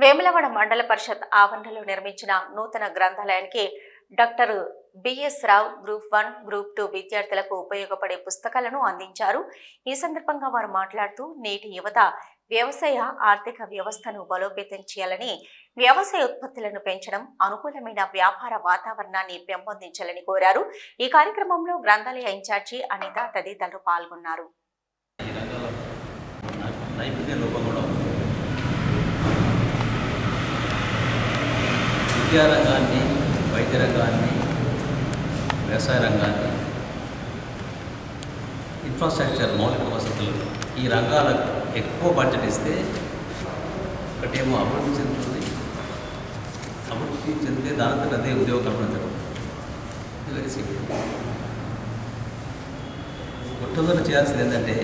వేములవాడ మండల పరిషత్ ఆవరణలో నిర్మించిన నూతన గ్రంథాలయానికి doctor BS Rao group one group two విద్యార్థులకు ఉపయోగపడే పుస్తకాలను అందించారు. ఈ సందర్భంగా వారు మాట్లాడుతూ నేటి యువత వ్యవసాయ ఆర్థిక వ్యవస్థను బలోపేతం చేయాలని వ్యవసాయ ఉత్పత్తులను పెంచడం అనుకూలమైన వ్యాపార వాతావరణాన్ని పెంపొందించాలని కోరారు. ఈ కార్యక్రమంలో గ్రంథాలయ ఇన్ఛార్జి అనిత తదితరులు పాల్గొన్నారు ఈ రంగంలో నాకు నైపుణ్య లోపం కూడా ఉంది విద్యా రంగాన్ని వైద్య రంగాన్ని వ్యవసాయ రంగాన్ని ఇన్ఫ్రాస్ట్రక్చర్ మౌలిక వసతులు ఈ రంగాలకు ఎక్కువ బడ్జెట్ ఇస్తే ఒకటేమో అభివృద్ధి చెందుతుంది. అభివృద్ధి చెందితే దానితో అదే ఉద్యోగ కల్పన జరుగుతుంది. వెరీ సింపుల్ మొట్టమొదటి చేయాల్సింది ఏంటంటే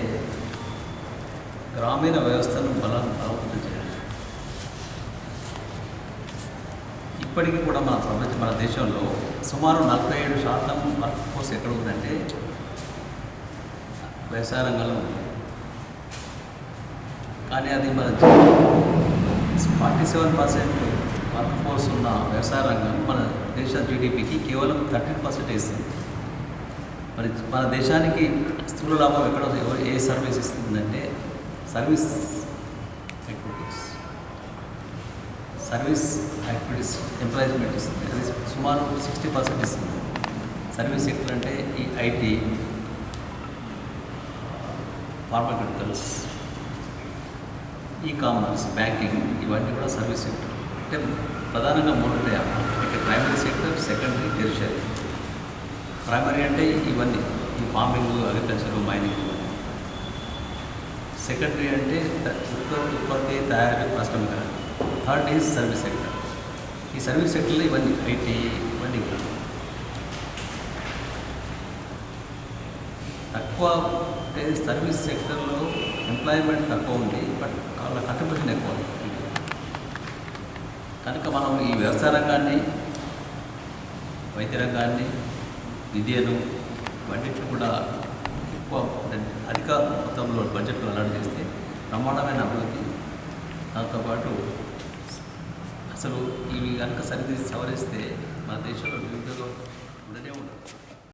గ్రామీణ వ్యవస్థను బలం బలోపేతం చేయాలి ఇప్పటికీ కూడా మన ప్రపంచ మన దేశంలో సుమారు నలభై ఏడు శాతం వర్క్ ఫోర్స్ ఎక్కడ ఉందంటే వ్యవసాయ రంగంలో ఉంది. కానీ అది మన forty seven percent work force ఉన్న వ్యవసాయ రంగం మన దేశ జీడిపికి కేవలం థర్టీన్ పర్సెంట్ ఇస్తుంది మరి మన దేశానికి స్థూల లాభం ఎక్కడ ఏ సర్వీస్ ఇస్తుందంటే సర్వీస్ సర్వీస్ యాక్టివిటీస్ ఎంప్లాయ్మెంట్ ఇస్తుంది అది సుమారు సిక్స్టీ పర్సెంట్ ఇస్తుంది. సర్వీస్ సెక్టర్ అంటే ఈ IT pharmaceuticals e commerce banking ఇవన్నీ కూడా సర్వీస్ సెక్టర్. అంటే ప్రధానంగా మూడు ఉంటాయి అంటే primary sector secondary tertiary. Primary అంటే ఇవన్నీ. ఈ ఫార్మింగ్ అగ్రికల్చర్ మైనింగ్. సెకండరీ అంటే ఉత్పత్తి తయారీ తయారీ. ప్రాథమిక థర్డ్ ఈజ్ సర్వీస్ సెక్టర్ ఈ సర్వీస్ సెక్టర్లో ఇవన్నీ ఐటీ ఇవన్నీ తక్కువ అంటే సర్వీస్ సెక్టర్లో ఎంప్లాయ్మెంట్ తక్కువ ఉంది బట్ వాళ్ళ కంట్రిబ్యూషన్ ఎక్కువ ఉంది. కనుక మనం ఈ వ్యవసాయ రంగాన్ని వైద్య రంగాన్ని విద్యను ఇవన్నిటిని కూడా ఎక్కువ అధిక మొత్తంలో బడ్జెట్లో అలాట్ చేస్తే ప్రమాణమైన అభివృద్ధి. దాంతోపాటు అసలు ఇవి కనుక సరిది సవరిస్తే మన దేశంలో నిరుద్యోగం ఉండనే ఉండదు